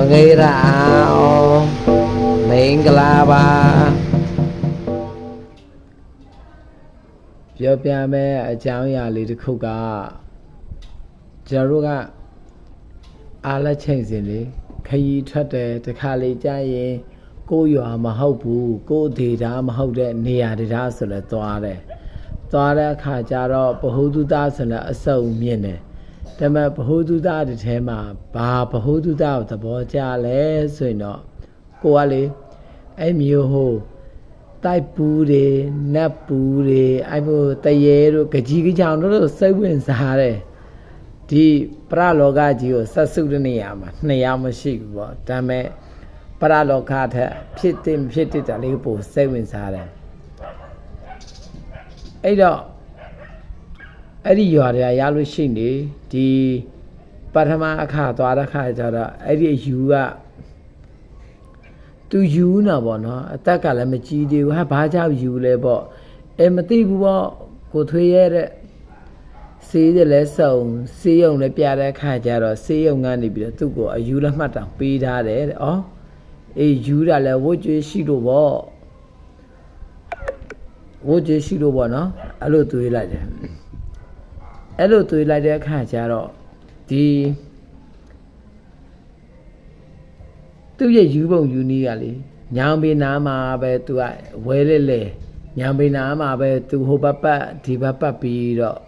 မဂေရအောင်မင်္ဂလာပါပြောပြမယ်အကြောင်းအရာလေးတစ်ခုကကျွန်တော်တို့ကအားလက်ချိန်စင်လေခရီးထွက်တယ်တခါလေကြာရင်ကိုယ်ရွာမဟုတ်ဘူးကိုယ်ဒေတာမဟုတ်တဲ့နေရာဒေတာဆိုလဲသွားတယ်သွားတဲ့အခါကျတော့ဘ ഹു တုတဆိုလဲအစုံမြင့်တယ် ဒါပေမဲ့ဘ ഹു တုတတစ်ထဲမှာဘာဘ ഹു တုတကိုသဘောကျလဲဆိုရင်တော့ကိုကလေအဲ့မျိုးဟိုတိုက်ပူတွေနတ်ပူတွေအဲ့လိုတရေတို့ကြကြီးကြောင်တို့စိတ်ဝင်စားတယ်ဒီပရလောကကြီးကိုဆက်စုတဲ့နေရာမှာနှစ်ယောက်မရှိဘူးပေါ့ဒါပေမဲ့ပရလောကထက်ဖြစ်တဲ့ဖြစ်တဲ့တလေးပိုစိတ်ဝင်စားတယ်အဲ့တော့ အဲ့ဒီရွာတွေကရလို့ရှိနေဒီပထမအခါသွားတဲ့ခါကျတော့အဲ့ဒီယူကသူယူနာပေါ့နော်အသက်ကလည်းမကြီးသေးဘူးဟာဘာကြောင့်ယူလဲပေါ့အဲမသိဘူးပေါ့ကိုထွေးရဲ့တဲ့စေးတယ်လဲစုံစေးရုံလည်းပြတဲ့အခါကျတော့စေးရုံကနေပြီးတော့သူ့ကိုအယူလက်မှတ်တောင်ပေးထားတယ်တဲ့ဩအေးယူတာလဲဝတ်ကြွေးရှိလို့ပေါ့ဝတ်ကြွေးရှိလို့ပေါ့နော်အဲ့လိုတွေးလိုက်တယ် အဲ့လိုတွေးလိုက်တဲ့အခါကျတော့ဒီသူ့ရဲ့ယူပုံယူနည်းကလေညောင်ပေနာမှာပဲသူကဝဲလေလေညောင်ပေနာမှာပဲသူဟိုဘက်ပတ်ဒီဘက်ပတ်ပြီးတော့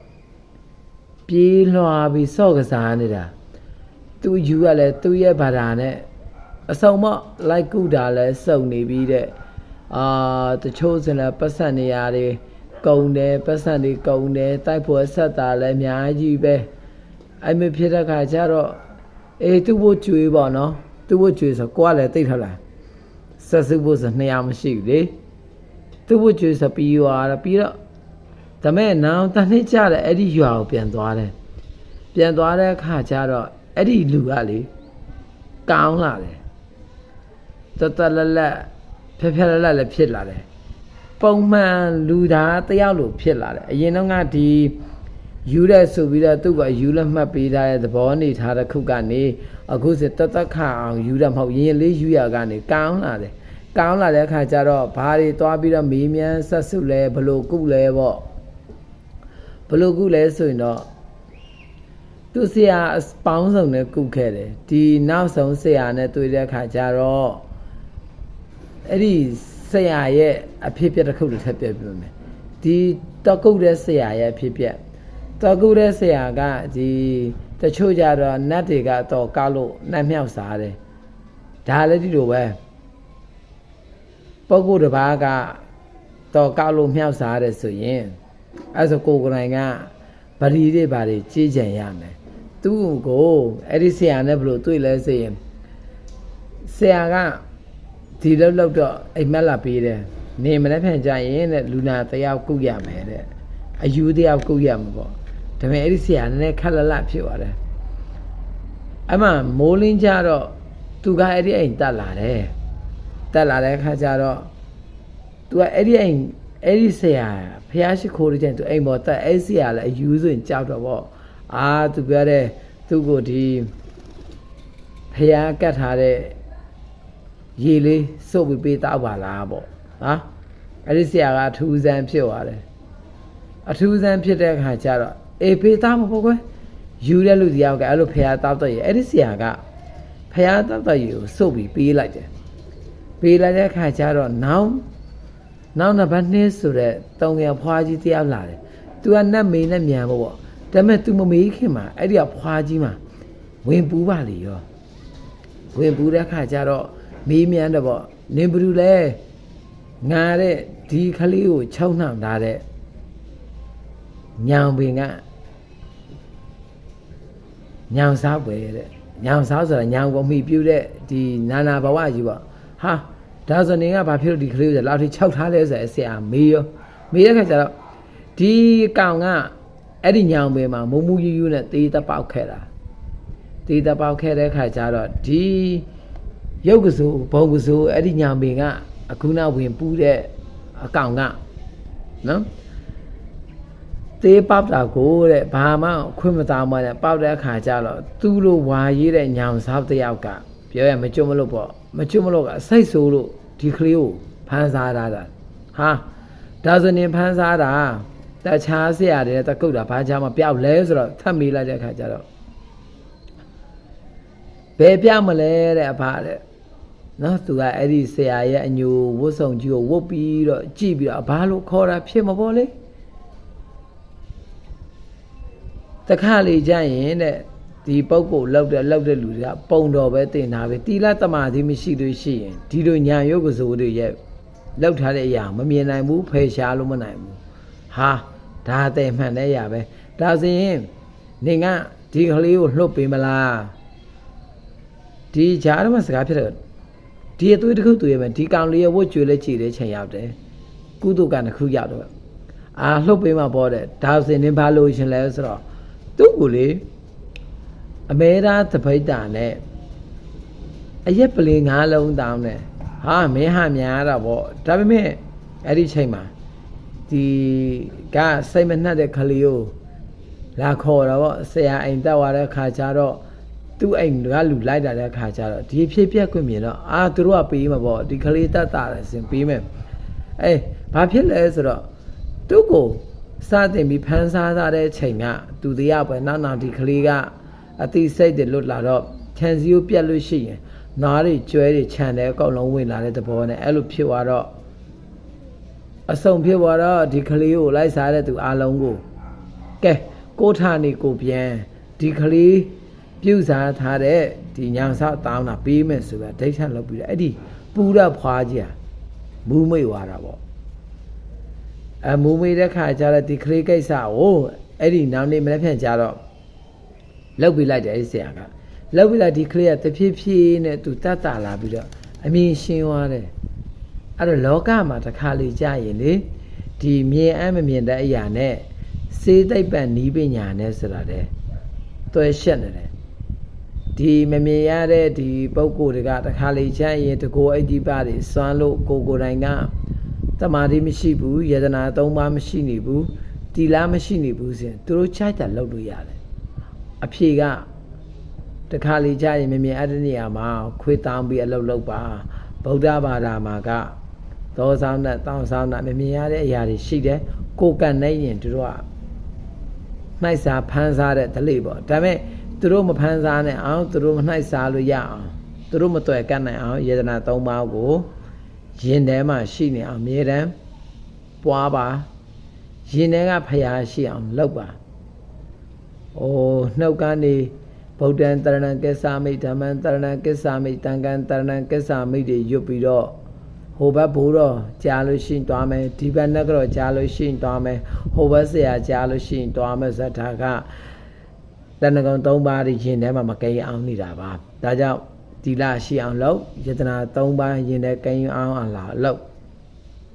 ပြေးလွှာပြီးစော့ကစားနေတာသူယူကလည်းသူ့ရဲ့ဘာသာနဲ့အစုံမလိုက်ကူတာလဲစုံနေပြီးတဲ့အာတချို့စင်လည်းပတ်ဆက်နေရတယ် ကုံတယ်ပတ်ဆက်နေကုံတယ်တိုက်ဖို့ဆက်တာလည်းအများကြီးပဲအဲ့မဖြစ်တဲ့ခါကျတော့အေးသူ့ဘို့ကျွေးပေါ့နော်သူ့ဘို့ကျွေးဆိုကိုကလည်းတိတ်ထွက်လာဆက်စုဖို့ဆို200မရှိဘူးလေသူ့ဘို့ကျွေးဆိုပြီးသွားတော့ပြီးတော့ဒါမဲ့နောင်တနှစ်ကြတဲ့အဲ့ဒီရွာကိုပြန်သွားတယ်ပြန်သွားတဲ့အခါကျတော့အဲ့ဒီလူကလေကောင်းလာတယ်တတလလက်ဖက်ဖက်လက်လက်လည်းဖြစ်လာတယ် ပုံမှန်လူသားတယောက်လိုဖြစ်လာတယ်အရင်တော့ကဒီယူတဲ့ဆိုပြီးတော့သူ့ကယူလက်မှတ်ပေးထားတဲ့သဘောနေထားတဲ့ခုကနေအခုစတသက်ခအောင်ယူတယ်မဟုတ်ရင်လေးယူရကနေကောင်းလာတယ်ကောင်းလာတဲ့အခါကျတော့ဘာတွေသွားပြီးတော့မေးမြန်းဆက်စုလဲဘလို့ကုလဲပေါ့ဘလို့ကုလဲဆိုရင်တော့သူဆရာအပေါင်းစုံနဲ့ကုခဲ့တယ်ဒီနောက်ဆုံးဆရာနဲ့တွေ့တဲ့အခါကျတော့အဲ့ဒီဆ ရာရဲ့အဖြစ်အပျက်တစ်ခုတစ်ထပ်ပြပြမယ်ဒီတော့ကုတဲ့ဆရာရဲ့အဖြစ်အပျက်တော့ကုတဲ့ဆရာကဒီတချို့ကြတော့နတ်တွေကတော့ကောက်လို့နှက်မြောက်စားတယ်ဒါလည်းဒီလိုပဲပုဂ္ဂိုလ်တစ်ပါးကတော့ကောက်လို့မြောက်စားတယ်ဆိုရင်အဲဆိုကိုယ်ကိုယ်တိုင်ကဗရီတွေဗာတွေကြေးကြံရမယ်သူ့ကိုအဲ့ဒီဆရာနဲ့ဘလို့တွေ့လဲဆိုရင်ဆရာက ဒီလောက်လောက်တော့အိမ်မက်လာပေးတယ်နေမနေ့ဖြန်ကြရင်တဲ့လူနာတယောက်ကုတ်ရမယ်တဲ့အယူတယောက်ကုတ်ရမှာပေါ့ဒါပေမဲ့အဲ့ဒီဆရာနည်းနည်းခက်လလဖြစ်သွားတယ်အမှမိုးလင်းကြတော့သူကအဲ့ဒီအိမ်တက်လာတယ်တက်လာတဲ့အခါကျတော့သူကအဲ့ဒီအိမ်အဲ့ဒီဆရာဖះရှိခိုးတဲ့ကျရင်သူအိမ်ပေါ်တက်အဲ့ဒီဆရာလည်းအယူဆိုရင်ကြောက်တော့ပေါ့အာသူပြောတဲ့သူ့ကိုဒီဖះကတ်ထားတဲ့ ရေလေးစုပ်ပြီးပေးတောက်ပါလားပေါ့ဟာအဲ့ဒီဆရာကအထူးဆန်းဖြစ်သွားတယ်အထူးဆန်းဖြစ်တဲ့အခါကျတော့အေးပေးသားမပေါ့ကွယ်ယူတဲ့လူတယောက်ကအဲ့လိုဖះတောက်တော့ရေအဲ့ဒီဆရာကဖះတောက်တော့ရေကိုစုပ်ပြီးပေးလိုက်တယ်ပေးလိုက်တဲ့အခါကျတော့နောင်နောက်နှစ်ပတ်နှစ်ဆိုတဲ့တုံငယ်ဖွားကြီးတယောက်လာတယ်။ तू ကနတ်မေနဲ့မြန်ပေါ့ပေါ့။ဒါပေမဲ့ तू မမေးခင်မှာအဲ့ဒီကဖွားကြီးမှာဝင်ပူးပါလေရော။ဝင်ပူးတဲ့ခါကျတော့ မေးမြန်းတယ်ပေါ့။နင်ဘယ်သူလဲ။ငါတဲ့ဒီခလေးကိုချုံနှောင်ထားတဲ့ညောင်ပင်ကညောင်စားပွဲတဲ့။ညောင်စားဆိုတာညောင်ကိုမိပြူတဲ့ဒီနာနာဘဝကြီးပေါ့။ဟာဒါဆိုနေကဘာဖြစ်လို့ဒီကလေးကိုလောက်ထိခြောက်ထားလဲဆိုရယ်ဆရာမေးရောမေးတဲ့ခါကျတော့ဒီကောင်ကအဲ့ဒီညောင်ပင်မှာမုံမူယူယူနဲ့သေးတပေါက်ခဲ့တာသေးတပေါက်ခဲ့တဲ့ခါကျတော့ဒီ ရုပ်ကစိုးဘုံကစိုးအဲ့ဒီညောင်ပင်ကအခုနောက်ဝင်ပူးတဲ့အကောင်ကနော်သေးပေါက်တာကိုတဲ့ဘာမှခွင့်မသားမနဲ့ပေါက်တဲ့အခါကျတော့သူ့လိုဝါရေးတဲ့ညောင်စားတယောက်ကပြောရမကျွတ်မလို့ပေါ့မကျွတ်မလို့ကအစိတ်ဆိုးလို့ဒီကလေးကိုဖမ်းစားတာတာဟာဒါဆိုရင်ဖမ်းစားတာတခြားဆရာတွေနဲ့တကုတ်တာဘာချာမပြောက်လဲဆိုတော့ထပ်မေးလိုက်တဲ့အခါကျတော့ဘယ်ပြောက်မလဲတဲ့အဖတဲ့ နော်သူကအဲ့ဒီဆရာရဲ့အညိုဝတ်ဆောင်ကြီးကိုဝတ်ပြီးတော့ကြည့်ပြီးတော့ဘာလို့ခေါ်တာဖြစ်မပေါ်လေတခါလေကြရင်တဲ့ဒီပုဂ္ဂိုလ်လောက်တဲ့လောက်တဲ့လူတွေကပုံတော်ပဲတင်တာပဲတီလာတမာတိမရှိလို့ရှိရင်ဒီလိုညာယုတ်ကစိုးတွေရဲ့လောက်ထားတဲ့အရာမမြင်နိုင်ဘူးဖယ်ရှားလို့မနိုင်ဘူးဟာဒါအတဲ့မှန်တဲ့အရာပဲဒါဆိုရင်နေကဒီကလေးကိုလှုပ်ပေးမလားဒီဂျားတော့စကားဖြစ်တယ် ဒီအသွေးတစ်ခုတွေ့ရမယ်ဒီကောင်လေးရဲ့ဝတ်ကြွေလဲကြည်တဲ့ချိန်ရောက်တယ်ကုသကတစ်ခုရောက်တော့အာလှုပ်ပေးမှာပေါ့တဲ့ဒါဆိုရင်ဘာလို့ရှင်လဲဆိုတော့သူ့ကိုလေအမေရာတပိတ်တာနဲ့အရက်ပလင်ငါးလုံးတောင်းတယ်ဟာမင်းဟာများတာပေါ့ဒါပေမဲ့အဲ့ဒီချိန်မှာဒီကစိတ်မနှက်တဲ့ကလေးကိုလာခေါ်တော့ဆရာအိမ်တက်သွားတဲ့ခါကျတော့ သူ့အိမ်ကလူလိုက်တာတဲ့ခါကျတော့ဒီဖြစ်ပြက်ခွင့်မြင်တော့အာသူတို့ကပေးမှာပေါ့ဒီကလေးတက်တာတယ်စင်ပေးမယ်အေးဘာဖြစ်လဲဆိုတော့သူ့ကိုစတင်ပြီးဖမ်းစားထားတဲ့ချိန်ကသူတရားပဲနောက်နောက်ဒီကလေးကအတိစိတ်တွေလွတ်လာတော့ခြံစည်းကိုပြက်လို့ရှိရင်နားတွေကျွဲတွေခြံတယ်အကုန်လုံးဝင်လာတဲ့သဘောနဲ့အဲ့လိုဖြစ်သွားတော့အဆုံဖြစ်သွားတော့ဒီကလေးကိုလိုက်စားတဲ့သူအားလုံးကိုကဲကိုထာနေကိုပြန်ဒီကလေး ပြုစားထားတဲ့ဒီညာဆောက်တောင်းတာပေးမယ်ဆိုတော့ဒိဋ္ဌံလုပ်ပြီးတော့အဲ့ဒီပူရဖွားကြီးဟာမူးမိတ်သွားတာပေါ့အမူးမိတ်တဲ့ခါကျတော့ဒီကလေးကိစ္စကိုအဲ့ဒီနောက်နေ့မနေ့ဖြန်ကျတော့လောက်ပြီးလိုက်တယ်အဲ့ဒီဆရာကလောက်ပြီးလိုက်ဒီကလေးကတဖြည်းဖြည်းနဲ့သူတတ်တာလာပြီးတော့အမြင်ရှင်းသွားတယ်အဲ့တော့လောကမှာတစ်ခါလေကြာရင်လေဒီမြင်အမမြင်တဲ့အရာနဲ့စေးသိပ်ပံနီးပညာနဲ့ဆိုတာတဲ့တွဲရှက်နေတယ် ဒီမမြင်ရတဲ့ဒီပုံကိုယ်တွေကတစ်ခါလေကြာရင်တကိုအိတ်ဒီပါတွေစွမ်းလို့ကိုကိုယ်တိုင်ကတမာတိမရှိဘူးယတနာသုံးပါးမရှိနေဘူးတီလာမရှိနေဘူးဆိုရင်သူတို့ခြိုက်တာလောက်လို့ရတယ်အဖြေကတခါလေကြာရင်မမြင်အတ္တနေရာမှာခွေတောင်းပြီးအလုပ်လုပ်ပါဗုဒ္ဓဘာသာမှာကသောဆောင်နဲ့တောင်းဆောင်နဲ့မမြင်ရတဲ့အရာတွေရှိတယ်ကိုယ်ကနိုင်ရင်တို့ကနှိုက်စာဖန်းစားတဲ့ဒလိပေါ့ဒါပေမဲ့ သူတို့မဖန်းစားနဲ့အောင်သူတို့မနှိုက်စားလို့ရအောင်သူတို့မတွေ့ကတ်နိုင်အောင်ယေဒနာ၃ပါးကိုရင်ထဲမှာရှိနေအောင်အမြဲတမ်းပွားပါရင်ထဲကဖျားရှိအောင်လုပ်ပါ။အိုးနှုတ်ကနေဗုဒ္ဓံတရဏံကိစ္ဆာမိဓမ္မံတရဏံကိစ္ဆာမိတံကံတရဏံကိစ္ဆာမိတွေရွတ်ပြီးတော့ဟိုဘက်ဘိုးတော့ကြားလို့ရှိရင်တွားမယ်ဒီဘက်နက်ကတော့ကြားလို့ရှိရင်တွားမယ်ဟိုဘက်ဆရာကြားလို့ရှိရင်တွားမယ်ဇတ်တာက တဏ္ဍကုံ၃ပါးဒီရင်ထဲမှာမကိန်းအောင်နေတာပါဒါကြောင့်ဒီလရှိအောင်လုပ်ယတနာ၃ပါးရင်ထဲကိန်းအောင်အောင်လာလုပ်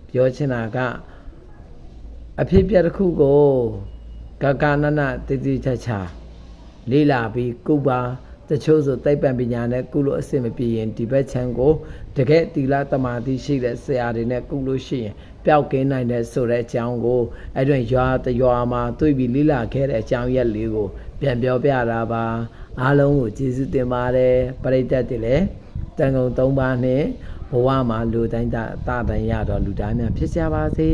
ပြောချင်တာကအဖြစ်ပြက်တစ်ခုကိုကကနနတိတိချာချာလေးလာပြီးကုပါ တချို့ဆိုသိပ္ပံပညာနဲ့ကုလို့အဆင်မပြေရင်ဒီဘက်ခြမ်းကိုတကယ်တီလာတမာတိရှိတဲ့ဆရာတွေနဲ့ကုလို့ရှိရင်ပျောက်ကင်းနိုင်တဲ့ဆိုတဲ့အကြောင်းကိုအဲ့တွင်ရွာတရွာမှာတွေ့ပြီးလေးလာခဲ့တဲ့အကြောင်းရက်လေးကို ပြန်ပြောပြတာပါအားလုံးကိုကျေးဇူးတင်ပါတယ်ပရိသတ်တွေလည်းတန်ကုန်၃ပါးနဲ့ဘဝမှာလူတိုင်းတာတတိုင်းရတော့လူတိုင်းများဖြစ်ကြပါစေ